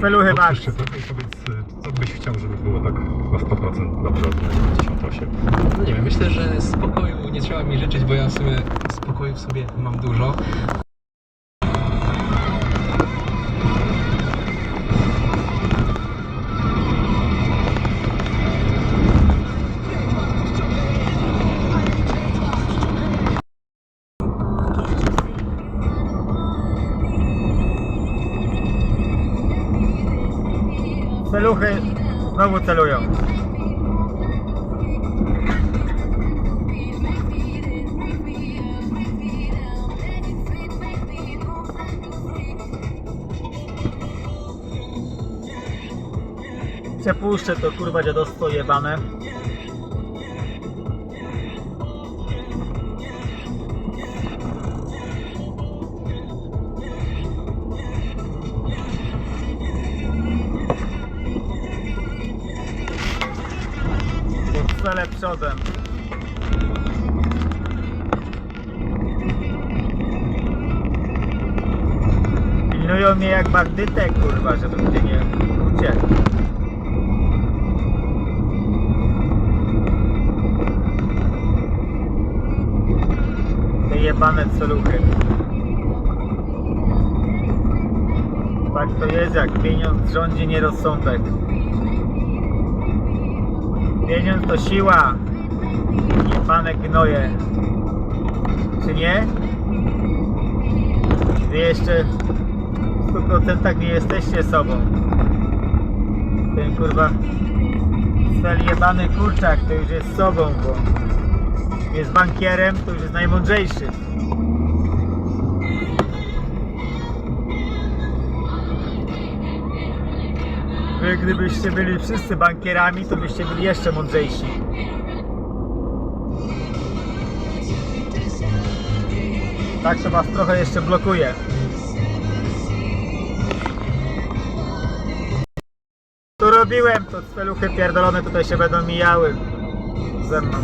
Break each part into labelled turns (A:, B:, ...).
A: Celuchy masz.
B: I powiedz, y, co byś chciał, żeby było tak na 100% dobrze od 98.
C: No nie wiem, myślę, że spokoju nie trzeba mi życzyć, bo ja w sumie spokoju w sobie mam dużo.
A: Celuchy znowu celują. Przepuszczę to kurwa dziadostwo jebane. Cele przodem. Pilnują mnie jak bandytę, kurwa, żebym ty nie uciekł. Te jebane celuchy. Tak to jest, jak pieniądz rządzi nierozsądek. Pieniądz to siła. Jebane gnoje. Czy nie? Wy jeszcze w 100% nie jesteście sobą. Ten kurwa cel jebany kurczak to już jest sobą, bo jest bankierem, to już jest najmądrzejszy. Wy gdybyście byli wszyscy bankierami, to byście byli jeszcze mądrzejsi. Tak to was trochę jeszcze blokuje. Tu robiłem, to celuchy pierdolone tutaj się będą mijały ze mną.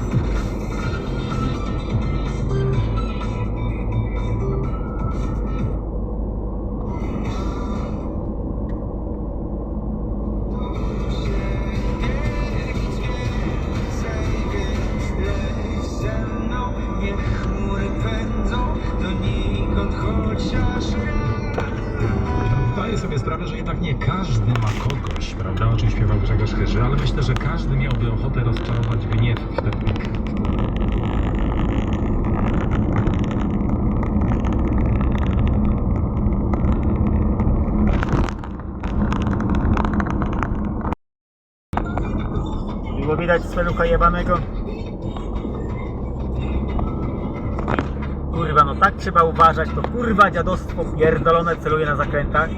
B: Zdaję sobie sprawę, że jednak nie każdy ma kogoś, prawda, o czym śpiewał Grzegorz Chyży, ale myślę, że każdy miałby ochotę rozczarować gniew w ten weekend.
A: Było widać spelucha jebanego. Kurwa, no tak trzeba uważać, to kurwa dziadostwo pierdolone celuje na zakrętach.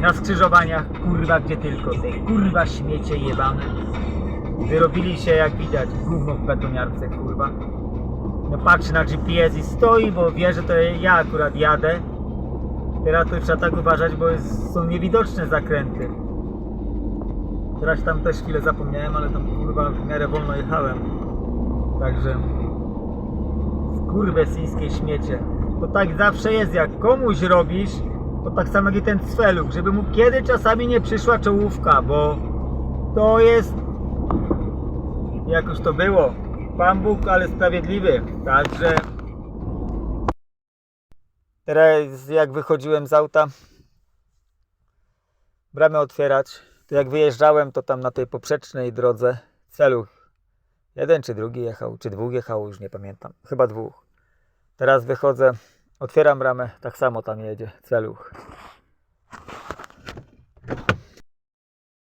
A: Na skrzyżowaniach, kurwa gdzie tylko, te kurwa śmiecie jebane. Wyrobili się jak widać, gówno w betoniarce, kurwa. No patrzy na GPS i stoi, bo wie, że to ja akurat jadę. Teraz to trzeba tak uważać, bo jest, są niewidoczne zakręty. Teraz tam też chwilę zapomniałem, ale tam kurwa w miarę wolno jechałem. Także skurwesyńskie śmiecie. To tak zawsze jest, jak komuś robisz, to tak samo jak i ten cweluk, żeby mu kiedy czasami nie przyszła czołówka, bo to jest jakoś to było. Pan Bóg, ale sprawiedliwy. Także teraz jak wychodziłem z auta, bramę otwierać, to jak wyjeżdżałem, to tam na tej poprzecznej drodze celuch. Jeden czy drugi jechał, czy dwóch jechał, już nie pamiętam. Chyba dwóch. Teraz wychodzę, otwieram bramę, tak samo tam jedzie celuch.